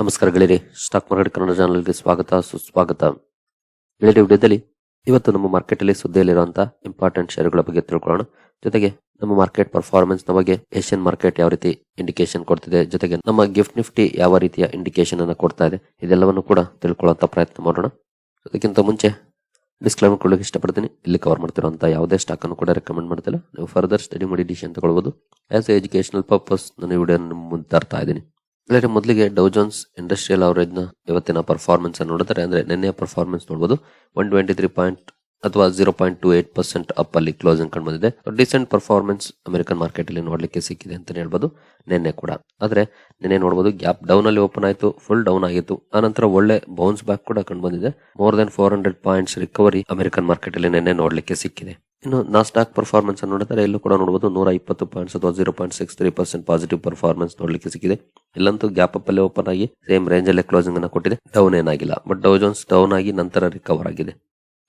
ನಮಸ್ಕಾರ ಗೆಳೆಯರಿ stock market Kannada ಚಾನಲ್ಗೆ ಸ್ವಾಗತ, ಸುಸ್ವಾಗತ. ಗೆಳೆಯರಿ, ವಿಡಿಯೋದಲ್ಲಿ ಇವತ್ತು ನಮ್ಮ ಮಾರ್ಕೆಟ್ ಅಲ್ಲಿ ಸುದ್ದಿಯಲ್ಲಿರುವಂತಹ ಇಂಪಾರ್ಟೆಂಟ್ ಷೇರುಗಳ ಬಗ್ಗೆ ತಿಳ್ಕೊಳ್ಳೋಣ. ಜೊತೆಗೆ ನಮ್ಮ ಮಾರ್ಕೆಟ್ ಪರ್ಫಾರ್ಮೆನ್ಸ್ನ ಬಗ್ಗೆ ಏಷ್ಯನ್ ಮಾರ್ಕೆಟ್ ಯಾವ ರೀತಿ ಇಂಡಿಕೇಶನ್ ಕೊಡ್ತಿದೆ, ಜೊತೆಗೆ ನಮ್ಮ ಗಿಫ್ಟ್ ನಿಫ್ಟಿ ಯಾವ ರೀತಿಯ ಇಂಡಿಕೇಶನ್ ಅನ್ನು ಕೊಡ್ತಾ ಇದೆ, ಇದೆಲ್ಲವನ್ನು ಕೂಡ ತಿಳ್ಕೊಳ್ಳುವಂತ ಪ್ರಯತ್ನ ಮಾಡೋಣ. ಅದಕ್ಕಿಂತ ಮುಂಚೆ ಡಿಸ್ಕ್ಲೈಮರ್ ಕೊಡಲಿಕ್ಕೆ ಇಷ್ಟಪಡ್ತೀನಿ. ಇಲ್ಲಿ ಕವರ್ ಮಾಡ್ತಿರುವಂತಹ ಯಾವುದೇ ಸ್ಟಾಕ್ ಅನ್ನು ಕೂಡ ರೆಕಮೆಂಡ್ ಮಾಡ್ತಿಲ್ಲ. ನೀವು ಫರ್ದರ್ ಸ್ಟಡಿ ಮಾಡಿ ಡಿಸಿಷನ್ ತಗೊಳ್ಬಹುದು ಆಸ್ ಎ ಎಜುಕೇಶನಲ್ ಪರ್ಪಸ್ ನಾನು ಈ ವಿಡಿಯೋ ಮುಂದೆ ತರ್ತಾ ಇದ್ದೀನಿ. ಇಲ್ಲರೆ ಮೊದಲಿಗೆ ಡೌಜೋನ್ಸ್ ಇಂಡಸ್ಟ್ರಿಯಲ್ ಅವರೇಜ್ನ ಇವತ್ತಿನ ಪರ್ಫಾರ್ಮೆನ್ಸ್ ಅನ್ನು ನೋಡಿದ್ರೆ, ಅಂದ್ರೆ ನಿನ್ನೆಯ ಪರ್ಫಾರ್ಮೆನ್ಸ್ ನೋಡಬಹುದು ಒನ್ ಟ್ವೆಂಟಿ ತ್ರೀ ಪಾಯಿಂಟ್ ಅಥವಾ zero point two eight percent up ಅಲ್ಲಿ ಕ್ಲೋಸಿಂಗ್ ಕಂಡು ಬಂದಿದೆ ಡಿಸೆಂಟ್ ಪರ್ಫಾರ್ಮೆನ್ಸ್ ಅಮೆರಿಕನ್ ಮಾರ್ಕೆಟ್ ಅಲ್ಲಿ ನೋಡ್ಲಿಕ್ಕೆ ಸಿಕ್ಕಿದೆ ಅಂತ ಹೇಳ್ಬೋದು, ನಿನ್ನೆ ಕೂಡ. ಆದ್ರೆ, ನಿನ್ನೆ ನೋಡಬಹುದು ಗ್ಯಾಪ್ ಡೌನ್ ಅಲ್ಲಿ ಓಪನ್ ಆಯಿತು ಫುಲ್ ಡೌನ್ ಆಗಿತ್ತು. ಆನಂತರ ಒಳ್ಳೆ ಬೌನ್ಸ್ ಬ್ಯಾಕ್ ಕೂಡ ಕಂಡು ಬಂದಿದೆ more than four hundred points recovery American market ಅಲ್ಲಿ ನಿನ್ನೆ ನೋಡ್ಲಿಕ್ಕೆ ಸಿಕ್ಕಿದೆ. ಇನ್ನು ನಾಸ್ಟಾಕ್ ಪರ್ಫಾರ್ಮೆನ್ಸ್ ಅನ್ನು ನೋಡಿದರೆ ಇಲ್ಲೂ ಕೂಡ ನೋಡಬಹುದು ನೂರ ಇಪ್ಪತ್ತು ಪಾಯಿಂಟ್ಸ್ ಅಥವಾ zero point six three percent positive performance ನೋಡಲಿಕ್ಕೆ ಸಿಕ್ಕಿದೆ. ಇಲ್ಲಂತೂ ಗ್ಯಾಪ್ ಅಪ್ ಅಲ್ಲಿ ಓಪನ್ ಆಗಿ ಸೇಮ್ ರೇಂಜ್ ಅಲ್ಲೇ ಕ್ಲೋಸಿಂಗ್ ಅನ್ನು ಕೊಟ್ಟಿದೆ. ಡೌನ್ ಏನಾಗಿಲ್ಲ. ಬಟ್ ಡೌ ಜೋನ್ಸ್ ಡೌನ್ ಆಗಿ ನಂತರ ರಿಕವರ್ ಆಗಿದೆ.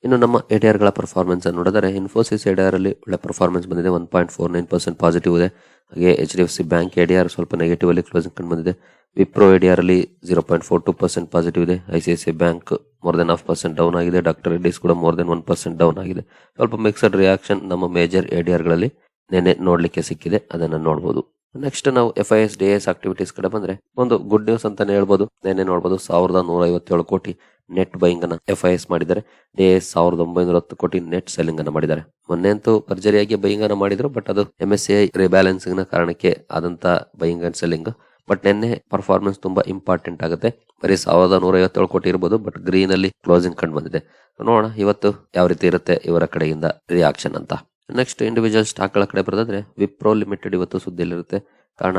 ಇನ್ನು ನಮ್ಮ ಎಡಿಆರ್ಗಳ ಪರ್ಫಾರ್ಮೆನ್ಸ್ ಅನ್ನು ನೋಡಿದರೆ ಇನ್ಫೋಸಿಸ್ ಎಡಿಆರ್ ಅಲ್ಲಿ ಒಳ್ಳೆ ಪರ್ಫಾರ್ಮೆನ್ಸ್ ಬಂದಿದೆ. One point four nine percent positive ಇದೆ. ಹಾಗೆ H D F C bank ADR ಸ್ವಲ್ಪ ನೆಗೆಟಿವ್ ಅಲ್ಲಿ ಕ್ಲೋಸಿಂಗ್ ಕಂಡು ಬಂದಿದೆ. ವಿಪ್ರೋ ಎಡಿಆರ್ ಅಲ್ಲಿ zero point four two percent positive ಇದೆ. I C I C bank more than half percent down ಆಗಿದೆ. Doctor Reddy's ಕೂಡ more than one percent down ಆಗಿದೆ. ಸ್ವಲ್ಪ ಮಿಕ್ಸಡ್ ರಿಯಾಕ್ಷನ್ ನಮ್ಮ ಮೇಜರ್ ಎಡಿಆರ್ಗಳಲ್ಲಿ ನೆನೆ ನೋಡಲಿಕ್ಕೆ ಸಿಕ್ಕಿದೆ. ಅದನ್ನ ನೋಡಬಹುದು ನೆಕ್ಸ್ಟ್ ನಾವು F I S D S activities ಕಡೆ ಬಂದ್ರೆ, ಒಂದು ಗುಡ್ ನ್ಯೂಸ್ ಅಂತಾನೆ ಹೇಳ್ಬೋದು. ನೆನೆ ನೋಡಬಹುದು ಸಾವಿರದ ನೂರ ಐವತ್ತೇಳು ಕೋಟಿ ನೆಟ್ ಬೈಯಿಂಗ್ ಅನ್ನ ಎಫ್ ಐ ಎಸ್ ಮಾಡಿದ್ದಾರೆ. ಡಿ ಎಸ್ ಸಾವಿರದ ಒಂಬೈನೂರ ಹತ್ತು ಕೋಟಿ ನೆಟ್ ಸೆಲ್ಲಿಂಗ್ ಅನ್ನ ಮಾಡಿದ್ದಾರೆ. ಮೊನ್ನೆ ಅಂತೂ ಭರ್ಜರಿಯಾಗಿ ಬೈಯಿಂಗ್ ಅನ್ನ ಮಾಡಿದ್ರು ಬಟ್ ಅದು ಎಂ ಎಸ್ ಐ ರಿಬ್ಯಾಲೆನ್ಸಿಂಗ್ನ ಕಾರಣಕ್ಕೆ ಆದಂತ ಬೈಯಿಂಗ್ ಅಂಡ್ ಸೆಲ್ಲಿಂಗ್ ಬಟ್ ನಿನ್ನೆ ಪರ್ಫಾರ್ಮೆನ್ಸ್ ತುಂಬಾ ಇಂಪಾರ್ಟೆಂಟ್ ಆಗುತ್ತೆ. ಬರೀ ಸಾವಿರದ ನೂರ ಐವತ್ತೇಳು ಕೋಟಿ ಇರ್ಬೋದು ಬಟ್ ಗ್ರೀನ್ ಅಲ್ಲಿ ಕ್ಲೋಸಿಂಗ್ ಕಂಡು ಬಂದಿದೆ. ನೋಡೋಣ, ಇವತ್ತು ಯಾವ ರೀತಿ ಇರುತ್ತೆ ಇವರ ಕಡೆಯಿಂದ ರಿಯಾಕ್ಷನ್ ಅಂತ. ನೆಕ್ಸ್ಟ್ ಇಂಡಿವಿಜುವಲ್ ಸ್ಟಾಕ್ಗಳ ಕಡೆ ಬರೋದಾದ್ರೆ ವಿಪ್ರೋ ಲಿಮಿಟೆಡ್ ಇವತ್ತು ಸುದ್ದಿಯಲ್ಲಿರುತ್ತೆ. ಕಾರಣ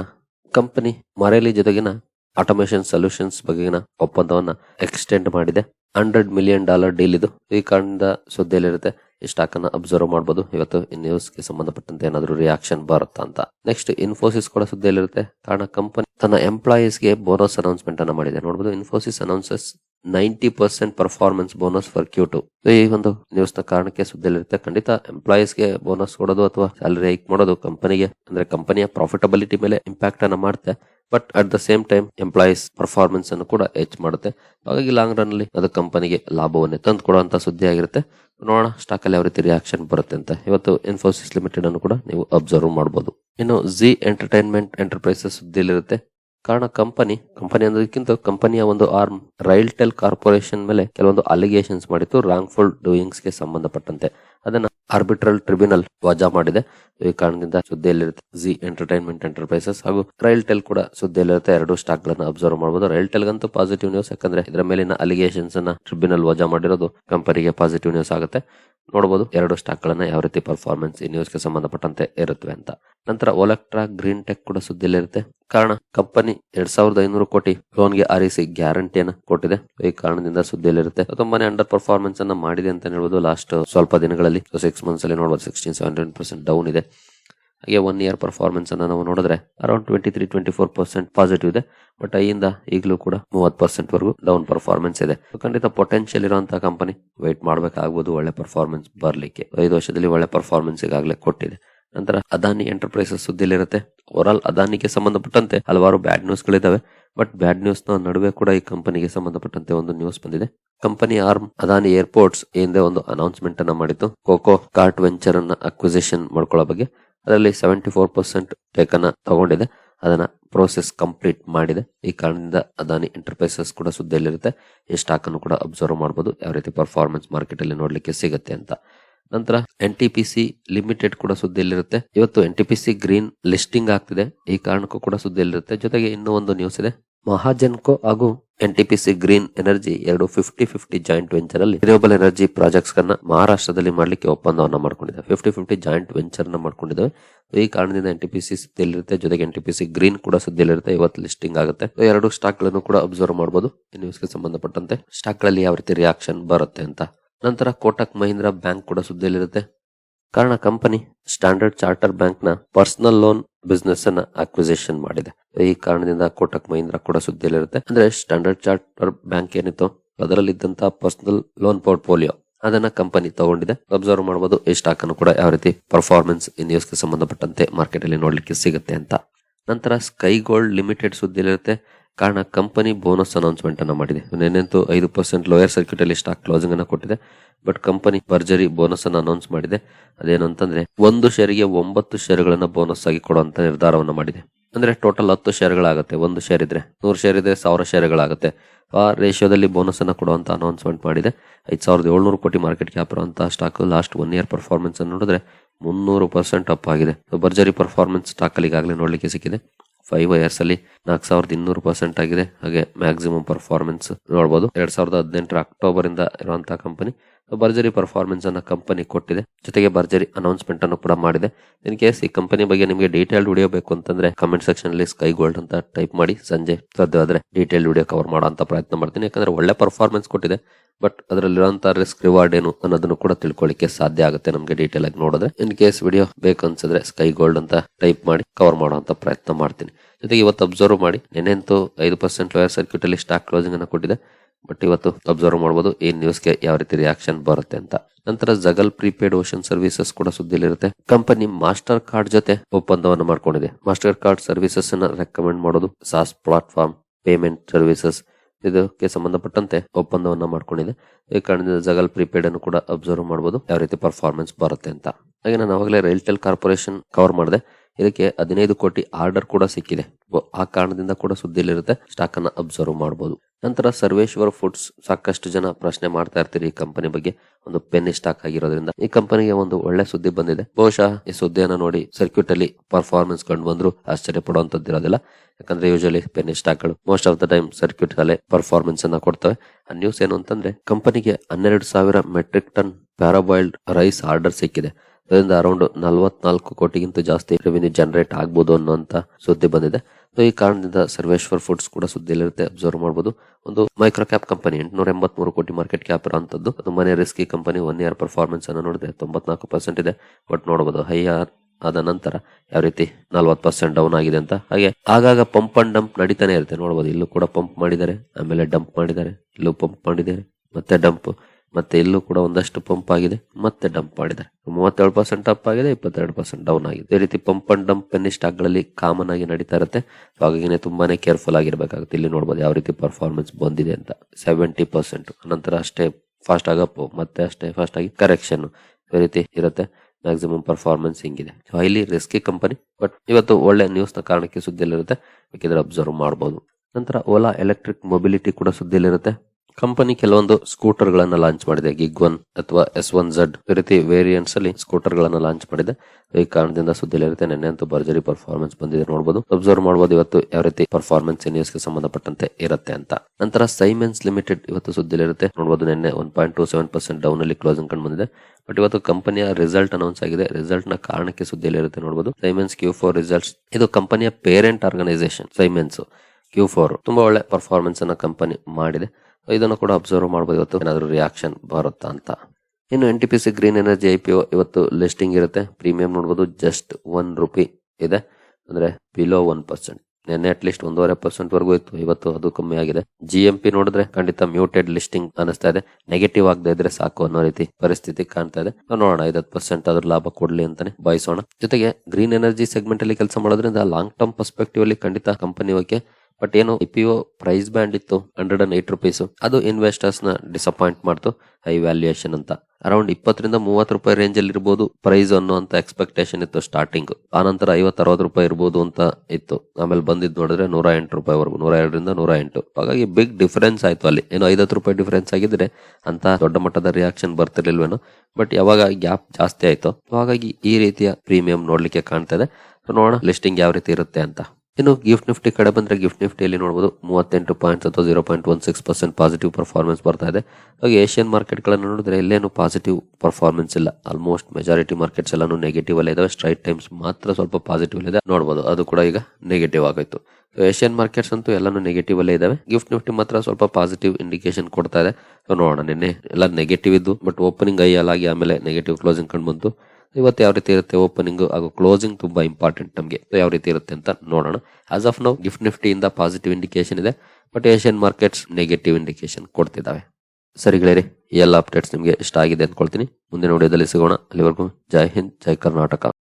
ಕಂಪನಿ ಮರೇಲಿ ಜೊತೆಗಿನ ಆಟೋಮೇಷನ್ ಸೊಲ್ಯೂಷನ್ಸ್ ಬಗೆಗಿನ ಒಪ್ಪಂದವನ್ನ ಎಕ್ಸ್ಟೆಂಡ್ ಮಾಡಿದೆ. ಹಂಡ್ರೆಡ್ ಮಿಲಿಯನ್ ಡಾಲರ್ ಡೀಲ್ ಇದು. ಈ ಕಾರಣದ ಸುದ್ದಿಯಲ್ಲಿರುತ್ತೆ. ಈ ಸ್ಟಾಕ್ ಅನ್ನ ಅಬ್ಸರ್ವ್ ಮಾಡಬಹುದು ಇವತ್ತು ಈ ನ್ಯೂಸ್ಗೆ ಸಂಬಂಧಪಟ್ಟಂತೆ ಏನಾದ್ರು ರಿಯಾಕ್ಷನ್ ಬರುತ್ತಾ ಅಂತ. ನೆಕ್ಸ್ಟ್ ಇನ್ಫೋಸಿಸ್ ಕೂಡ ಸುದ್ದಿಯಲ್ಲಿರುತ್ತೆ. ಕಾರಣ ಕಂಪನಿ ತನ್ನ ಎಂಪ್ಲಾಯೀಸ್ಗೆ ಬೋನಸ್ ಅನೌನ್ಸ್ಮೆಂಟ್ ಅನ್ನ ಮಾಡಿದೆ. ನೋಡಬಹುದು Infosys announces ninety percent performance bonus for Q two ಈ ಒಂದು ನ್ಯೂಸ್ನ ಕಾರಣಕ್ಕೆ ಸುದ್ದಿಯಲ್ಲಿರುತ್ತೆ. ಖಂಡಿತ ಎಂಪ್ಲಾಯೀಸ್ಗೆ ಬೋನಸ್ ಕೊಡೋದು ಅಥವಾ ಸ್ಯಾಲರಿ ಹೈಕ್ ಮಾಡೋದು ಕಂಪನಿಗೆ ಅಂದ್ರೆ ಕಂಪನಿಯ ಪ್ರಾಫಿಟಬಿಲಿಟಿ ಮೇಲೆ ಇಂಪ್ಯಾಕ್ಟ್ ಅನ್ನ ಮಾಡುತ್ತೆ. But at the same time employees performance ಅನ್ನು ಕೂಡ ಹೆಚ್ಚು ಮಾಡುತ್ತೆ. ಹಾಗಾಗಿ ಲಾಂಗ್ ರನ್ ಅಲ್ಲಿ ಅದು ಕಂಪನಿಗೆ ಲಾಭವನ್ನೇ ತಂದು ಕೊಡುವಂತ ಸುದ್ದಿ ಆಗಿರುತ್ತೆ. ನೋಡೋಣ ಸ್ಟಾಕ್ ಅಲ್ಲಿ ಯಾವ ರೀತಿ ರಿಯಾಕ್ಷನ್ ಬರುತ್ತೆ ಅಂತ. ಇವತ್ತು ಇನ್ಫೋಸಿಸ್ ಲಿಮಿಟೆಡ್ ಅನ್ನು ಕೂಡ ನೀವು ಅಬ್ಸರ್ವ್ ಮಾಡಬಹುದು ಇನ್ನು ಜಿ ಎಂಟರ್ಟೈನ್ಮೆಂಟ್ ಎಂಟರ್ಪ್ರೈಸಸ್ ಸುದ್ದಿಯಲ್ಲಿರುತ್ತೆ. ಕಾರಣ ಕಂಪನಿ ಕಂಪನಿ ಅನ್ನೋದಕ್ಕಿಂತ ಕಂಪನಿಯ ಒಂದು ಆರ್ಮ್ ರೈಲ್ಟೆಲ್ ಕಾರ್ಪೊರೇಷನ್ ಮೇಲೆ ಕೆಲವೊಂದು ಅಲಿಗೇಷನ್ಸ್ ಮಾಡಿತ್ತು ರಾಂಗ್ಫುಲ್ ಡೂಯಿಂಗ್ಸ್ಗೆ ಸಂಬಂಧಪಟ್ಟಂತೆ. ಅದನ್ನ ಆರ್ಬಿಟ್ರಲ್ ಟ್ರಿಬ್ಯುನಲ್ ವಜಾ ಮಾಡಿದೆ. ಈ ಕಾರಣದಿಂದ ಸುದ್ದಿಯಲ್ಲಿರುತ್ತೆ ಜಿ ಎಂಟರ್ಟೈನ್ಮೆಂಟ್ ಎಂಟರ್ಪ್ರೈಸಸ್ ಹಾಗೂ ರೈಲ್ಟೆಲ್ ಕೂಡ ಸುದ್ದಿಯಲ್ಲಿರುತ್ತೆ. ಎರಡು ಸ್ಟಾಕ್ ಗಳನ್ನ ಅಬ್ಸರ್ವ್ ಮಾಡಬಹುದು ರೈಲ್ಟೆಲ್ ಗಂತೂ ಪಾಸಿಟಿವ್ ನ್ಯೂಸ್ ಯಾಕಂದ್ರೆ ಇದರ ಮೇಲಿನ ಅಲಿಗೇಷನ್ಸ್ ಅನ್ನ ಟ್ರಿಬ್ಯುನಲ್ ವಜಾ ಮಾಡಿರೋದು ಕಂಪನಿಗೆ ಪಾಸಿಟಿವ್ ನ್ಯೂಸ್ ಆಗುತ್ತೆ. ನೋಡಬಹುದು ಎರಡು ಸ್ಟಾಕ್ ಗಳನ್ನ ಯಾವ ರೀತಿ ಪರ್ಫಾರ್ಮೆನ್ಸ್ ನ್ಯೂಸ್ಗೆ ಸಂಬಂಧಪಟ್ಟಂತೆ ಇರುತ್ತವೆ ಅಂತ. ನಂತರ ಒಲೆಕ್ಟ್ರಾ ಗ್ರೀನ್ ಟೆಕ್ ಕೂಡ ಸುದ್ದಿಯಲ್ಲಿರುತ್ತೆ. ಕಾರಣ, ಕಂಪನಿ ಎರಡ್ ಸಾವಿರದ ಐನೂರು ಕೋಟಿ ಲೋನ್ಗೆ ಆರಿಸಿ ಗ್ಯಾರಂಟಿಯನ್ನು ಕೊಟ್ಟಿದೆ. ಈ ಕಾರಣದಿಂದ ಸುದ್ದಿಯಲ್ಲಿರುತ್ತೆ. ತುಂಬಾನೇ ಅಂಡರ್ ಪರ್ಫಾರ್ಮೆನ್ಸ್ ಅನ್ನ ಮಾಡಿದೆ ಅಂತ ಹೇಳ್ಬೋದು. ಲಾಸ್ಟ್ ಸ್ವಲ್ಪ ದಿನಗಳಲ್ಲಿ ಸಿಕ್ಸ್ ಮಂತ್ಸ್ ಅಲ್ಲಿ ನೋಡಬಹುದು ಸಿಕ್ಸ್ಟೀನ್ ಸೆವೆಂಟೀನ್ ಪರ್ಸೆಂಟ್ ಡೌನ್ ಇದೆ. ಹಾಗೆ ಒನ್ ಇಯರ್ ಪರ್ಫಾರ್ಮೆನ್ಸ್ ಅನ್ನ ನಾವು ನೋಡಿದ್ರೆ around twenty three twenty four percent positive ಇದೆ. ಬಟ್ ಐಯಿಂದ ಈಗಲೂ ಕೂಡ ಮೂವತ್ತು ಪರ್ಸೆಂಟ್ ವರೆಗೂ ಡೌನ್ ಪರ್ಫಾರ್ಮೆನ್ಸ್ ಇದೆ. ಖಂಡಿತ ಪೊಟೆನ್ಶಿಯಲ್ ಇರುವಂತಹ ಕಂಪನಿ ವೇಟ್ ಮಾಡಬೇಕಾಗಬಹುದು ಒಳ್ಳೆ ಪರ್ಫಾರ್ಮೆನ್ಸ್ ಬರಲಿಕ್ಕೆ. ಐದು ವರ್ಷದಲ್ಲಿ ಒಳ್ಳೆ ಪರ್ಫಾರ್ಮೆನ್ಸ್ ಈಗಾಗಲೇ ಕೊಟ್ಟಿದೆ. ನಂತರ ಅದಾನಿ ಎಂಟರ್ಪ್ರೈಸಸ್ ಸುದ್ದಿಲಿರುತ್ತೆ. ಓವರ್ಆಲ್ ಅದಾನಿಗೆ ಸಂಬಂಧಪಟ್ಟಂತೆ ಹಲವಾರು ಬ್ಯಾಡ್ ನ್ಯೂಸ್ ಗಳಿದಾವೆ ಬಟ್ ಬ್ಯಾಡ್ ನ್ಯೂಸ್ನ ನಡುವೆ ಕೂಡ ಈ ಕಂಪನಿಗೆ ಸಂಬಂಧಪಟ್ಟಂತೆ ಒಂದು ನ್ಯೂಸ್ ಬಂದಿದೆ. ಕಂಪನಿ ಆರ್ಮ್ ಅದಾನಿ ಏರ್ಪೋರ್ಟ್ಸ್ ಹಿಂದೆ ಒಂದು ಅನೌನ್ಸ್ಮೆಂಟ್ ಅನ್ನ ಮಾಡಿತ್ತು. ಕೋಕೋ ಕಾರ್ಟ್ ವೆಂಚರ್ ಅನ್ನ ಅಕ್ವಿಸಿಷನ್ ಮಾಡ್ಕೊಳ್ಳೋ ಬಗ್ಗೆ. ಅದರಲ್ಲಿ ಸೆವೆಂಟಿ ಫೋರ್ ಪರ್ಸೆಂಟ್ ಟೇಕನ್ನ ತಗೊಂಡಿದೆ. ಅದನ್ನ ಪ್ರೋಸೆಸ್ ಕಂಪ್ಲೀಟ್ ಮಾಡಿದೆ. ಈ ಕಾರಣದಿಂದ ಅದಾನಿ ಎಂಟರ್ಪ್ರೈಸಸ್ ಕೂಡ ಸುದ್ದಿಯಲ್ಲಿರುತ್ತೆ. ಈ ಸ್ಟಾಕ್ ಅನ್ನು ಕೂಡ ಅಬ್ಸರ್ವ್ ಮಾಡಬಹುದು ಯಾವ ರೀತಿ ಪರ್ಫಾರ್ಮೆನ್ಸ್ ಮಾರ್ಕೆಟ್ ಅಲ್ಲಿ ನೋಡ್ಲಿಕ್ಕೆ ಸಿಗುತ್ತೆ ಅಂತ. ನಂತರ N T P C limited ಕೂಡ ಸುದ್ದಿಯಲ್ಲಿರುತ್ತೆ. ಇವತ್ತು N T P C green listing ಆಗ್ತಿದೆ. ಈ ಕಾರಣಕ್ಕೂ ಕೂಡ ಸುದ್ದಿಯಲ್ಲಿರುತ್ತೆ. ಜೊತೆಗೆ ಇನ್ನೂ ಒಂದು ನ್ಯೂಸ್ ಇದೆ. ಮಹಾಜನ್ಕೋ ಹಾಗೂ N T P C green energy ಎರಡು ಫಿಫ್ಟಿ ಫಿಫ್ಟಿ ಜಾಯಿಂಟ್ ವೆಂಚರ್ ಅಲ್ಲಿ ರಿನ್ಯೂಬಲ್ ಎನರ್ಜಿ ಪ್ರಾಜೆಕ್ಟ್ಸ್ ಗಳನ್ನ ಮಹಾರಾಷ್ಟ್ರದಲ್ಲಿ ಮಾಡ್ಲಿಕ್ಕೆ ಒಪ್ಪಂದವನ್ನ ಮಾಡ್ಕೊಂಡಿದೆ. ಫಿಫ್ಟಿ ಫಿಫ್ಟಿ ಜಾಯಿಂಟ್ ವೆಂಚರ್ನ ಮಾಡ್ಕೊಂಡಿದ್ದಾವೆ ಈ ಕಾರಣದಿಂದ ಎನ್ ಟಿ ಪಿ ಸುದ್ದಿಯಲ್ಲಿರುತ್ತೆ. ಜೊತೆಗೆ N T P C green ಕೂಡ ಸುದ್ದಿಯಲ್ಲಿರುತ್ತೆ. ಇವತ್ತು ಲಿಸ್ಟಿಂಗ್ ಆಗುತ್ತೆ. ಎರಡು ಸ್ಟಾಕ್ಗಳನ್ನು ಕೂಡ ಅಬ್ಸರ್ವ್ ಮಾಡಬಹುದು ನ್ಯೂಸ್ಗೆ ಸಂಬಂಧಪಟ್ಟಂತೆ ಸ್ಟಾಕ್ಗಳಲ್ಲಿ ಯಾವ ರೀತಿ ರಿಯಾಕ್ಷನ್ ಬರುತ್ತೆ ಅಂತ. ನಂತರ ಕೋಟಕ್ ಮಹೀಂದ್ರ ಬ್ಯಾಂಕ್ ಕೂಡ ಸುದ್ದಿಯಲ್ಲಿರುತ್ತೆ. ಕಾರಣ ಕಂಪನಿ ಸ್ಟ್ಯಾಂಡರ್ಡ್ ಚಾರ್ಟರ್ ಬ್ಯಾಂಕ್ನ ಪರ್ಸನಲ್ ಲೋನ್ ಬಿಸ್ನೆಸ್ ಅನ್ನ ಅಕ್ವಿಸೇಷನ್ ಮಾಡಿದೆ. ಈ ಕಾರಣದಿಂದ ಕೋಟಕ್ ಮಹೀಂದ್ರ ಕೂಡ ಸುದ್ದಿಯಲ್ಲಿರುತ್ತೆ. ಅಂದ್ರೆ ಸ್ಟ್ಯಾಂಡರ್ಡ್ ಚಾರ್ಟರ್ ಬ್ಯಾಂಕ್ ಏನಿತ್ತು ಅದರಲ್ಲಿದ್ದಂತಹ ಪರ್ಸನಲ್ ಲೋನ್ ಪೋರ್ಟ್ಫೋಲಿಯೋ ಅದನ್ನ ಕಂಪನಿ ತಗೊಂಡಿದೆ. ಅಬ್ಸರ್ವ್ ಮಾಡಬಹುದು ಈ ಸ್ಟಾಕ್ ಅನ್ನು ಕೂಡ ಯಾವ ರೀತಿ ಪರ್ಫಾರ್ಮೆನ್ಸ್ ನ್ಯೂಸ್ಗೆ ಸಂಬಂಧಪಟ್ಟಂತೆ ಮಾರ್ಕೆಟ್ ಅಲ್ಲಿ ನೋಡ್ಲಿಕ್ಕೆ ಸಿಗುತ್ತೆ ಅಂತ. ನಂತರ ಸ್ಕೈ ಗೋಲ್ಡ್ ಲಿಮಿಟೆಡ್ ಸುದ್ದಿಯಲ್ಲಿರುತ್ತೆ. ಕಾರಣ ಕಂಪನಿ ಬೋನಸ್ ಅನೌನ್ಸ್ಮೆಂಟ್ ಅನ್ನು ಮಾಡಿದೆ. ನೆನ್ನೆಂತೂ ಐದು ಪರ್ಸೆಂಟ್ ಲೋಯರ್ ಸರ್ಕ್ಯೂಟ್ ಅಲ್ಲಿ ಸ್ಟಾಕ್ ಕ್ಲೋಸಿಂಗ್ ಅನ್ನು ಕೊಟ್ಟಿದೆ. ಬಟ್ ಕಂಪನಿ ಭರ್ಜರಿ ಬೋನಸ್ ಅನ್ನು ಅನೌನ್ಸ್ ಮಾಡಿದೆ. ಅದೇನಂತಂದ್ರೆ, ಒಂದು ಶೇರಿಗೆ ಒಂಬತ್ತು ಶೇರ್ಗಳನ್ನ ಬೋನಸ್ ಆಗಿ ಕೊಡುವಂತ ನಿರ್ಧಾರವನ್ನು ಮಾಡಿದೆ. ಅಂದ್ರೆ ಟೋಟಲ್ ಹತ್ತು ಶೇರ್ಗಳಾಗುತ್ತೆ ಒಂದು ಶೇರ್ ಇದ್ರೆ ನೂರು ಶೇರ್ ಇದ್ರೆ ಸಾವಿರ ಶೇರ್ಗಳಾಗುತ್ತೆ ಆ ರೇಷಿಯೋದಲ್ಲಿ ಬೋನಸ್ ಅನ್ನು ಕೊಡುವಂತ ಅನೌನ್ಸ್ಮೆಂಟ್ ಮಾಡಿದೆ. ಐದ್ ಸಾವಿರದ ಏಳ್ನೂರು ಕೋಟಿ ಮಾರ್ಕೆಟ್ ಕ್ಯಾಪ್ ಇರುವಂತಹ stock last one year performance ಅನ್ನು ನೋಡಿದ್ರೆ ಮುನ್ನೂರು ಪರ್ಸೆಂಟ್ ಅಪ್ ಆಗಿದೆ. ಭರ್ಜರಿ ಪರ್ಫಾರ್ಮೆನ್ಸ್ ಸ್ಟಾಕ್ ಈಗಾಗಲೇ ನೋಡ್ಲಿಕ್ಕೆ ಸಿಕ್ಕಿದೆ. ಫೈವ್ ಇಯರ್ಸ್ ಅಲ್ಲಿ ನಾಲ್ಕು ಸಾವಿರದ ಇನ್ನೂರು ಪರ್ಸೆಂಟ್ ಆಗಿದೆ. ಹಾಗೆ ಮ್ಯಾಕ್ಸಿಮಮ್ ಪರ್ಫಾರ್ಮೆನ್ಸ್ ನೋಡಬಹುದು ಎರಡ್ ಸಾವಿರದ ಹದಿನೆಂಟರ ಅಕ್ಟೋಬರ್ ಇಂದ ಇರುವಂತಹ ಕಂಪನಿ ಭರ್ಜರಿ ಪರ್ಫಾರ್ಮೆನ್ಸ್ ಅನ್ನ ಕಂಪನಿ ಕೊಟ್ಟಿದೆ. ಜೊತೆಗೆ ಭರ್ಜರಿ ಅನೌನ್ಸ್ಮೆಂಟ್ ಅನ್ನು ಕೂಡ ಮಾಡಿದೆ. ಇನ್ ಕೇಸ್ ಈ ಕಂಪನಿ ಬಗ್ಗೆ ನಿಮಗೆ ಡೀಟೇಲ್ಡ್ ವಿಡಿಯೋ ಬೇಕು ಅಂತಂದ್ರೆ ಕಮೆಂಟ್ ಸೆಕ್ಷನ್ ಅಲ್ಲಿ ಸ್ಕೈ ಗೋಲ್ಡ್ ಅಂತ ಟೈಪ್ ಮಾಡಿ. ಸಂಜೆ ಸಾಧ್ಯವಾದ್ರೆ ಡೀಟೇಲ್ ವಿಡಿಯೋ ಕವರ್ ಮಾಡೋ ಅಂತ ಪ್ರಯತ್ನ ಮಾಡ್ತೀನಿ. ಯಾಕಂದ್ರೆ ಒಳ್ಳೆ ಪರ್ಫಾರ್ಮೆನ್ಸ್ ಕೊಟ್ಟಿದೆ. ಬಟ್ ಅದರಲ್ಲಿರುವಂತಹ ರಿಸ್ಕ್ ರಿವಾರ್ಡ್ ಏನು ಅನ್ನೋದನ್ನು ಕೂಡ ತಿಳ್ಕೊಳ್ಳಿಕ್ಕೆ ಸಾಧ್ಯ ಆಗುತ್ತೆ ನಮಗೆ ಡೀಟೇಲ್ ಆಗಿ ನೋಡಿದ್ರೆ. ಇನ್ ಕೇಸ್ ವಿಡಿಯೋ ಬೇಕು ಅನ್ಸಿದ್ರೆ ಸ್ಕೈ ಗೋಲ್ಡ್ ಅಂತ ಟೈಪ್ ಮಾಡಿ ಕವರ್ ಮಾಡೋ ಅಂತ ಪ್ರಯತ್ನ ಮಾಡ್ತೀನಿ. ಜೊತೆಗೆ ಇವತ್ತು ಅಬ್ಸರ್ವ್ ಮಾಡಿ. ನೆನೆಂತೂ ಐದು ಪರ್ಸೆಂಟ್ ಲೋಯರ್ ಸರ್ಕ್ಯೂಟ್ ಅಲ್ಲಿ ಸ್ಟಾಕ್ ಕ್ಲೋಸಿಂಗ್ ಅನ್ನು ಕೊಟ್ಟಿದೆ. ಬಟ್ ಇವತ್ತು ಅಬ್ಸರ್ವ್ ಮಾಡಬಹುದು ಈ ನ್ಯೂಸ್ಗೆ ಯಾವ ರೀತಿ ರಿಯಾಕ್ಷನ್ ಬರುತ್ತೆ ಅಂತ. ನಂತರ ಜಗಲ್ ಪ್ರೀಪೇಡ್ ಓಷನ್ ಸರ್ವಿಸಸ್ ಕೂಡ ಸುದ್ದಿಲಿರುತ್ತೆ. ಕಂಪನಿ ಮಾಸ್ಟರ್ ಕಾರ್ಡ್ ಜೊತೆ ಒಪ್ಪಂದವನ್ನು ಮಾಡ್ಕೊಂಡಿದೆ. ಮಾಸ್ಟರ್ ಕಾರ್ಡ್ ಸರ್ವಿಸಸ್ ಅನ್ನ ರೆಕಮೆಂಡ್ ಮಾಡೋದು ಸಾಸ್ ಪ್ಲಾಟ್ಫಾರ್ಮ್ ಪೇಮೆಂಟ್ ಸರ್ವಿಸಸ್ ಇದಕ್ಕೆ ಸಂಬಂಧಪಟ್ಟಂತೆ ಒಪ್ಪಂದವನ್ನ ಮಾಡ್ಕೊಂಡಿದೆ. ಈ ಕಾರಣದಿಂದ ಜಗಲ್ ಪ್ರೀಪೇಡ್ ಅನ್ನು ಕೂಡ ಅಬ್ಸರ್ವ್ ಮಾಡಬಹುದು ಯಾವ ರೀತಿ ಪರ್ಫಾರ್ಮೆನ್ಸ್ ಬರುತ್ತೆ ಅಂತ. ಹಾಗೆ ನಾನು ಅವಾಗಲೇ ರೈಲ್ಟೆಲ್ ಕಾರ್ಪೊರೇಷನ್ ಕವರ್ ಮಾಡಿದೆ. ಇದಕ್ಕೆ ಹದಿನೈದು ಕೋಟಿ ಆರ್ಡರ್ ಕೂಡ ಸಿಕ್ಕಿದೆ. ಆ ಕಾರಣದಿಂದ ಕೂಡ ಸುದ್ದಿಲಿರುತ್ತೆ ಸ್ಟಾಕ್ ಅನ್ನ ಅಬ್ಸರ್ವ್ ಮಾಡಬಹುದು ನಂತರ ಸರ್ವೇಶ್ವರ ಫುಡ್ಸ್ ಸಾಕಷ್ಟು ಜನ ಪ್ರಶ್ನೆ ಮಾಡ್ತಾ ಇರ್ತೀರಿ ಈ ಕಂಪನಿ ಬಗ್ಗೆ. ಒಂದು ಪೆನ್ ಸ್ಟಾಕ್ ಆಗಿರೋದ್ರಿಂದ ಈ ಕಂಪನಿಗೆ ಒಂದು ಒಳ್ಳೆ ಸುದ್ದಿ ಬಂದಿದೆ. ಬಹುಶಃ ಈ ಸುದ್ದಿಯನ್ನು ನೋಡಿ ಸರ್ಕ್ಯೂಟ್ ಅಲ್ಲಿ ಪರ್ಫಾರ್ಮೆನ್ಸ್ ಕಂಡು ಬಂದ್ರು ಆಶ್ಚರ್ಯ ಪಡುವಂತದ್ದಿರೋದಿಲ್ಲ ಯಾಕಂದ್ರೆ ಯೂಶಲಿ ಸ್ಟಾಕ್ಗಳು most of the time circuit ಅಲ್ಲಿ ಪರ್ಫಾರ್ಮೆನ್ಸ್ ಅನ್ನ ಕೊಡ್ತವೆ. ಆ ನ್ಯೂಸ್ ಏನು ಅಂತಂದ್ರೆ ಕಂಪನಿಗೆ ಹನ್ನೆರಡು ಸಾವಿರ metric ton parboiled rice order ಸಿಕ್ಕಿದೆ. ಅದರಿಂದ ಅರೌಂಡ್ ನಲವತ್ನಾಲ್ಕು ಕೋಟಿಗಿಂತ ಜಾಸ್ತಿ ರೆವಿನ್ಯೂ ಜನರೇಟ್ ಆಗ್ಬೋದು ಅನ್ನುವಂತ ಸುದ್ದಿ ಬಂದಿದೆ. ಸೊ ಈ ಕಾರಣದಿಂದ ಸರ್ವೇಶ್ವರ್ ಫುಡ್ಸ್ ಕೂಡ ಸುದ್ದಿಯಲ್ಲಿರುತ್ತೆ ಅಬ್ಸರ್ವ್ ಮಾಡಬಹುದು ಒಂದು ಮೈಕ್ರೋ ಕ್ಯಾಪ್ ಕಂಪನಿ ಎಂಟುನೂರ ಎಂಬತ್ಮೂರು ಕೋಟಿ ಮಾರ್ಕೆಟ್ ಕ್ಯಾಪ್ ಇರುವಂತದ್ದು. ಅದು ಮನೆ risky company one year performance ಅನ್ನು ನೋಡಿದ್ರೆ ತೊಂಬತ್ನಾಲ್ಕು ಪರ್ಸೆಂಟ್ ಇದೆ. ಬಟ್ ನೋಡಬಹುದು ಹೈ ಆದ ನಂತರ ಯಾವ ರೀತಿ ನಲ್ವತ್ತು ಪರ್ಸೆಂಟ್ ಡೌನ್ ಆಗಿದೆ ಅಂತ. ಹಾಗೆ ಆಗಾಗ ಪಂಪ್ ಅಂಡ್ ಡಂಪ್ ನಡೀತಾನೆ ಇರುತ್ತೆ. ನೋಡಬಹುದು ಇಲ್ಲೂ ಕೂಡ ಪಂಪ್ ಮಾಡಿದ್ದಾರೆ. ಆಮೇಲೆ ಡಂಪ್ ಮಾಡಿದ್ದಾರೆ, ಇಲ್ಲೂ ಪಂಪ್ ಮಾಡಿದ್ದಾರೆ. ಮತ್ತೆ ಡಂಪ್ ಮತ್ತೆ ಇಲ್ಲೂ ಕೂಡ ಒಂದಷ್ಟು ಪಂಪ್ ಆಗಿದೆ. ಮತ್ತೆ ಡಂಪ್ ಮಾಡಿದ್ದಾರೆ ಮೂವತ್ತೇಳು ಪರ್ಸೆಂಟ್ ಅಪ್ ಆಗಿದೆ, ಇಪ್ಪತ್ತೆರಡು ಪರ್ಸೆಂಟ್ ಡೌನ್ ಆಗಿದೆ. ಈ ರೀತಿ ಪಂಪ್ ಅಂಡ್ ಡಂಪ್ ಪೆನ್ನಿ ಸ್ಟಾಕ್ಗಳಲ್ಲಿ ಕಾಮನ್ ಆಗಿ ನಡೀತಾ ಇರುತ್ತೆ. ಹಾಗಾಗಿ ತುಂಬಾನೇ ಕೇರ್ಫುಲ್ ಆಗಿರ್ಬೇಕಾಗುತ್ತೆ. ಇಲ್ಲಿ ನೋಡಬಹುದು ಯಾವ ರೀತಿ ಪರ್ಫಾರ್ಮೆನ್ಸ್ ಬಂದಿದೆ ಅಂತ. ಸೆವೆಂಟಿ ಪರ್ಸೆಂಟ್ ನಂತರ ಅಷ್ಟೇ ಫಾಸ್ಟ್ ಆಗಿ ಅಪ್ ಮತ್ತೆ ಅಷ್ಟೇ ಫಾಸ್ಟ್ ಆಗಿ ಕರೆಕ್ಷನ್ ಈ ರೀತಿ ಇರುತ್ತೆ. ಮ್ಯಾಕ್ಸಿಮಮ್ ಪರ್ಫಾರ್ಮೆನ್ಸ್ ಹಿಂಗಿದೆ. ಹೈಲಿ ರಿಸ್ಕಿ ಕಂಪನಿ ಬಟ್ ಇವತ್ತು ಒಳ್ಳೆ ನ್ಯೂಸ್ನ ಕಾರಣಕ್ಕೆ ಸುದ್ದಿಯಲ್ಲಿರುತ್ತೆ. ಬೇಕಿದ್ರೆ ಅಬ್ಸರ್ವ್ ಮಾಡಬಹುದು ನಂತರ ಓಲಾ ಎಲೆಕ್ಟ್ರಿಕ್ ಮೊಬಿಲಿಟಿ ಕೂಡ ಸುದ್ದಿಯಲ್ಲಿರುತ್ತೆ. ಕಂಪನಿ ಕೆಲವೊಂದು ಸ್ಕೂಟರ್ ಗಳನ್ನ ಲಾಂಚ್ ಮಾಡಿದೆ. ಗಿಗ್ ಒನ್ ಅಥವಾ ಎಸ್ ಒನ್ ಝಡ್ ಈ ರೀತಿ ವೇರಿಯಂಟ್ಸ್ ಅಲ್ಲಿ ಸ್ಕೂಟರ್ ಗಳನ್ನ ಲಾಂಚ್ ಮಾಡಿದೆ. ಈ ಕಾರಣದಿಂದ ಸುದ್ದಿಲಿರುತ್ತೆ ನಿನ್ನೆ ಅಂತೂ ಭರ್ಜರಿ ಪರ್ಫಾರ್ಮೆನ್ಸ್ ಬಂದಿದೆ ನೋಡಬಹುದು ಅಬ್ಸರ್ವ್ ಮಾಡಬಹುದು ಇವತ್ತು ಯಾವ ರೀತಿ ಪರ್ಫಾರ್ಮೆನ್ಸ್ ನ್ಯೂಸ್ಗೆ ಸಂಬಂಧಪಟ್ಟಂತೆ ಇರುತ್ತೆ ಅಂತ. ನಂತರ ಸೈಮೆನ್ಸ್ ಲಿಮಿಟೆಡ್ ಇವತ್ತು ಸುದ್ದಿಯಲ್ಲಿರುತ್ತೆ ನೋಡಬಹುದು ನಿನ್ನೆ one point two seven percent down ಅಲ್ಲಿ ಕ್ಲೋಸಿಂಗ್ ಕಂಡು ಬಂದಿದೆ. ಬಟ್ ಇವತ್ತು ಕಂಪನಿಯ ರಿಸಲ್ಟ್ ಅನೌನ್ಸ್ ಆಗಿದೆ. ರಿಸಲ್ಟ್ನ ಕಾರಣಕ್ಕೆ ಸುದ್ದಿಯಲ್ಲಿರುತ್ತೆ ನೋಡಬಹುದು ಸೈಮೆನ್ಸ್ ಕ್ಯೂ ಫೋರ್ ರಿಸಲ್ಟ್ಸ್ ಇದು ಕಂಪನಿಯ parent organisation Siemens Q four ತುಂಬಾ ಒಳ್ಳೆ ಪರ್ಫಾರ್ಮೆನ್ಸ್ ಅನ್ನ ಕಂಪನಿ ಮಾಡಿದೆ. ಇದನ್ನು ಕೂಡ ಅಬ್ಸರ್ವ್ ಮಾಡಬಹುದು ಇವತ್ತು ಏನಾದರೂ ರಿಯಾಕ್ಷನ್ ಬರುತ್ತಾ ಅಂತ. ಇನ್ನು N T P C green energy I P ಇವತ್ತು ಲಿಸ್ಟಿಂಗ್ ಇರುತ್ತೆ. ಪ್ರೀಮಿಯಂ ನೋಡಬಹುದು ಜಸ್ಟ್ ಒನ್ ರುಪಿ ಇದೆ. ಅಂದ್ರೆ ಬಿಲೋ ಒನ್ ಪರ್ಸೆಂಟ್ ನಿನ್ನೆ ಅಟ್ ಲೀಸ್ಟ್ ಒಂದೂವರೆ ಪರ್ಸೆಂಟ್ ವರೆಗೂ ಇತ್ತು. ಇವತ್ತು ಅದು ಕಮ್ಮಿ ಆಗಿದೆ. ಜಿ ಎಂ ಪಿ ನೋಡಿದ್ರೆ ಖಂಡಿತ ಮ್ಯೂಟೆಡ್ ಲಿಸ್ಟಿಂಗ್ ಅನಿಸ್ತಾ ಇದೆ. ನೆಗೆಟಿವ್ ಆಗದೆ ಇದ್ರೆ ಸಾಕು ಅನ್ನೋ ರೀತಿ ಪರಿಸ್ಥಿತಿ ಕಾಣ್ತಾ ಇದೆ. ನೋಡೋಣ ಐದತ್ತು ಪರ್ಸೆಂಟ್ ಅದ್ರ ಲಾಭ ಕೊಡ್ಲಿ ಅಂತಾನೆ ಬಯಸೋಣ. ಜೊತೆಗೆ ಗ್ರೀನ್ ಎನರ್ಜಿ ಸೆಗ್ಮೆಂಟ್ ಅಲ್ಲಿ ಕೆಲಸ ಮಾಡೋದ್ರಿಂದ ಲಾಂಗ್ ಟರ್ಮ್ ಪರ್ಸ್ಪೆಕ್ಟಿವ್ ಅಲ್ಲಿ ಖಂಡಿತ ಕಂಪನಿ ಬಗ್ಗೆ ಬಟ್ ಏನು I P O price band ಇತ್ತು ಹಂಡ್ರೆಡ್ ಅಂಡ್ ಏಟ್ ರುಪೀಸ್ ಅದು ಇನ್ವೆಸ್ಟರ್ಸ್ನ ಡಿಸಪಾಯಿಂಟ್ ಮಾಡ್ತು ಹೈ ವ್ಯಾಲ್ಯೂಯೇಷನ್ ಅಂತ. ಅರೌಂಡ್ ಇಪ್ಪತ್ತರಿಂದ ಮೂವತ್ತು ರೂಪಾಯಿ ರೇಂಜ್ ಅಲ್ಲಿ ಇರ್ಬೋದು ಪ್ರೈಸ್ ಅನ್ನುವಂತ ಎಕ್ಸ್ಪೆಕ್ಟೇಷನ್ ಇತ್ತು ಸ್ಟಾರ್ಟಿಂಗ್ ಆನಂತರ ಐವತ್ತು, ಅರವತ್ತು ರೂಪಾಯಿ ಇರ್ಬೋದು ಅಂತ ಇತ್ತು. ಆಮೇಲೆ ಬಂದಿದ್ದು ನೋಡಿದ್ರೆ ನೂರ ಎಂಟು ರೂಪಾಯಿವರೆಗೂ, ನೂರ ಎರಡರಿಂದ ನೂರ ಎಂಟು. ಹಾಗಾಗಿ ಬಿಗ್ ಡಿಫರೆನ್ಸ್ ಆಯ್ತು ಅಲ್ಲಿ. ಏನು ಐವತ್ತು ರೂಪಾಯಿ ಡಿಫರೆನ್ಸ್ ಆಗಿದ್ರೆ ಅಂತ ದೊಡ್ಡ ಮಟ್ಟದ ರಿಯಾಕ್ಷನ್ ಬರ್ತಿರ್ಲಿಲ್ವೇನೋ. ಬಟ್ ಯಾವಾಗ ಗ್ಯಾಪ್ ಜಾಸ್ತಿ ಆಯ್ತು, ಹಾಗಾಗಿ ಈ ರೀತಿಯ ಪ್ರೀಮಿಯಂ ನೋಡ್ಲಿಕ್ಕೆ ಕಾಣ್ತಾ ಇದೆ. ನೋಡೋಣ ಲಿಸ್ಟಿಂಗ್ ಯಾವ ರೀತಿ ಇರುತ್ತೆ ಅಂತ. ಇನ್ನು ಗಿಫ್ಟ್ ನಿಫ್ಟಿ ಕಡೆ ಬಂದರೆ ಗಿಫ್ಟ್ ನಿಫ್ಟಿಯಲ್ಲಿ ನೋಡಬಹುದು ಮೂವತ್ತೆಂಟು ಪಾಯಿಂಟ್ಸ್ ಅಥವಾ zero point one six percent positive performance ಬರ್ತಾ ಇದೆ. ಹಾಗೆ ಏಷ್ಯನ್ ಮಾರ್ಕೆಟ್ಗಳನ್ನು ನೋಡಿದ್ರೆ ಇಲ್ಲೇನು ಪಾಸಿಟಿವ್ ಪರ್ಫಾರ್ಮೆನ್ಸ್ ಇಲ್ಲ. ಆಲ್ಮೋಸ್ಟ್ ಮೆಜಾರಿಟಿ ಮಾರ್ಕೆಟ್ಸ್ ಎಲ್ಲಾನು ನೆಗೆಟಿವ್ ಅಲ್ಲೇ ಇದಾವೆ. ಸ್ಟ್ರೈಟ್ ಟೈಮ್ಸ್ ಮಾತ್ರ ಸ್ವಲ್ಪ ಪಾಸಿಟಿವ್ ಇದೆ. ನೋಡಬಹುದು ಅದು ಕೂಡ ಈಗ ನೆಗೆಟಿವ್ ಆಗೋಯ್ತು. ಏಷ್ಯನ್ ಮಾರ್ಕೆಟ್ಸ್ ಅಂತೂ ಎಲ್ಲಾನು ನೆಗೆಟಿವ್ ಅಲ್ಲೇ ಇದಾವೆ. ಗಿಫ್ಟ್ ನಿಫ್ಟಿ ಮಾತ್ರ ಸ್ವಲ್ಪ ಪಾಸಿಟಿವ್ ಇಂಡಿಕೇಶನ್ ಕೊಡ್ತಾ ಇದೆ. ನೋಡೋಣ. ನಿನ್ನೆ ಎಲ್ಲ ನೆಗೆಟಿವ್ ಇದ್ದು ಬಟ್ ಓಪನಿಂಗ್ ಐ ಆಗಿ ಆಮೇಲೆ ನೆಗೆಟಿವ್ ಕ್ಲೋಸಿಂಗ್ ಕಂಡು ಬಂತು. ಇವತ್ತು ಯಾವ ರೀತಿ ಇರುತ್ತೆ ಓಪನಿಂಗ್ ಹಾಗೂ ಕ್ಲೋಸಿಂಗ್ ತುಂಬಾ ಇಂಪಾರ್ಟೆಂಟ್ ನಮಗೆ. ಯಾವ ರೀತಿ ಇರುತ್ತೆ ಅಂತ ನೋಡೋಣ. As of now GIFT Nifty ಇಂದ ಪಾಸಿಟಿವ್ ಇಂಡಿಕೇಶನ್ ಇದೆ. But Asian markets negative indication ಕೊಡ್ತಿದ್ದಾವೆ ಸರಿ ಗೆಳೆಯರಿ ಎಲ್ಲ ಅಪ್ಡೇಟ್ಸ್ ನಿಮಗೆ ಇಷ್ಟ ಆಗಿದೆ ಅಂದ್ಕೊಳ್ತೀನಿ. ಮುಂದಿನ ವಿಡಿಯೋದಲ್ಲಿ ಸಿಗೋಣ. ಅಲ್ಲಿವರೆಗೂ ಜೈ ಹಿಂದ್, ಜೈ ಕರ್ನಾಟಕ.